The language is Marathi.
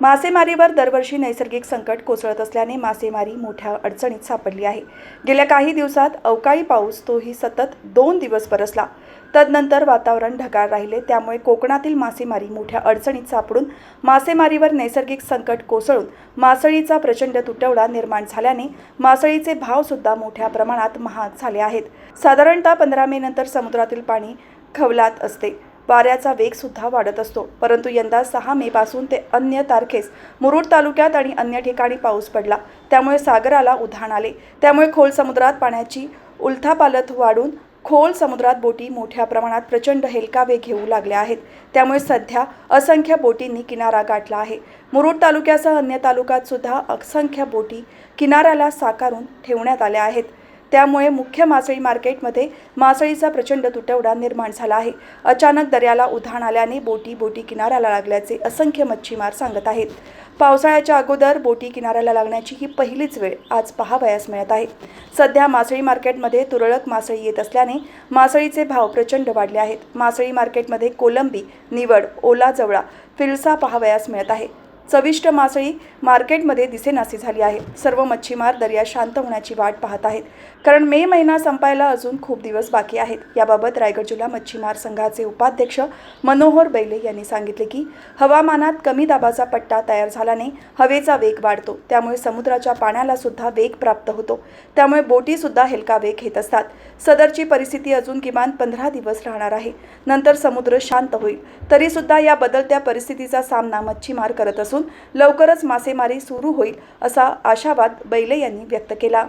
मासेमारीवर दरवर्षी नैसर्गिक संकट कोसळत असल्याने मासेमारी मोठ्या अडचणीत सापडली आहे. गेल्या काही दिवसात अवकाळी पाऊस तोही सतत दोन दिवस बरसला. तदनंतर वातावरण ढगाळ राहिले त्यामुळे कोकणातील मासेमारी मोठ्या अडचणीत सापडून मासेमारीवर नैसर्गिक संकट कोसळून मासळीचा प्रचंड तुटवडा निर्माण झाल्याने मासळीचे भावसुद्धा मोठ्या प्रमाणात महाग झाले आहेत. साधारणतः पंधरा मे नंतर समुद्रातील पाणी खवलात असते. वाऱ्याचा वेग सुद्धा वाढत असतो. परंतु यंदा सहा मे पासून ते अन्य तारखेस मुरुड तालुक्यात आणि अन्य ठिकाणी पाऊस पडला. त्यामुळे सागराला उधाण आले. त्यामुळे खोल समुद्रात पाण्याची उलथापालथ वाढून खोल समुद्रात बोटी मोठ्या प्रमाणात प्रचंड हेलकावे घेऊ लागल्या आहेत. त्यामुळे सध्या असंख्य बोटींनी किनारा गाठला आहे. मुरुड तालुक्यासह अन्य तालुक्यात सुद्धा असंख्य बोटी किनाऱ्याला साकारून ठेवण्यात आल्या आहेत. त्यामुळे मुख्य मासळी मार्केटमध्ये मासळीचा प्रचंड तुटवडा निर्माण झाला आहे. अचानक दर्याला उधाण आल्याने बोटी बोटी किनाऱ्याला लागल्याचे असंख्य मच्छीमार सांगत आहेत. पावसाळ्याच्या अगोदर बोटी किनाऱ्याला लागण्याची ही पहिलीच वेळ आज पहावयास मिळत आहे. सध्या मासळी मार्केटमध्ये तुरळक मासळी येत असल्याने मासळीचे भाव प्रचंड वाढले आहेत. मासळी मार्केटमध्ये कोलंबी निवड ओला जवळा फिरसा पाहावयास मिळत आहे. चविष्ट मासळी मार्केटमध्ये दिसेनासी झाली आहे. सर्व मच्छीमार दर्या शांत होण्याची वाट पाहत आहेत. कारण मे महिना संपायला अजून खूप दिवस बाकी आहेत. याबाबत रायगड जिल्हा मच्छीमार संघाचे उपाध्यक्ष मनोहर बैले यांनी सांगितले की हवामानात कमी दाबाचा पट्टा तयार झाल्याने हवेचा वेग वाढतो. त्यामुळे समुद्राच्या पाण्याला सुद्धा वेग प्राप्त होतो. त्यामुळे बोटीसुद्धा हेलका वेग घेत असतात. सदरची परिस्थिती अजून किमान पंधरा दिवस राहणार आहे. नंतर समुद्र शांत होईल. तरीसुद्धा या बदलत्या परिस्थितीचा सामना मच्छीमार करत असून लवकरच मासेमारी सुरू होईल असा आशावाद बैले यांनी व्यक्त केला.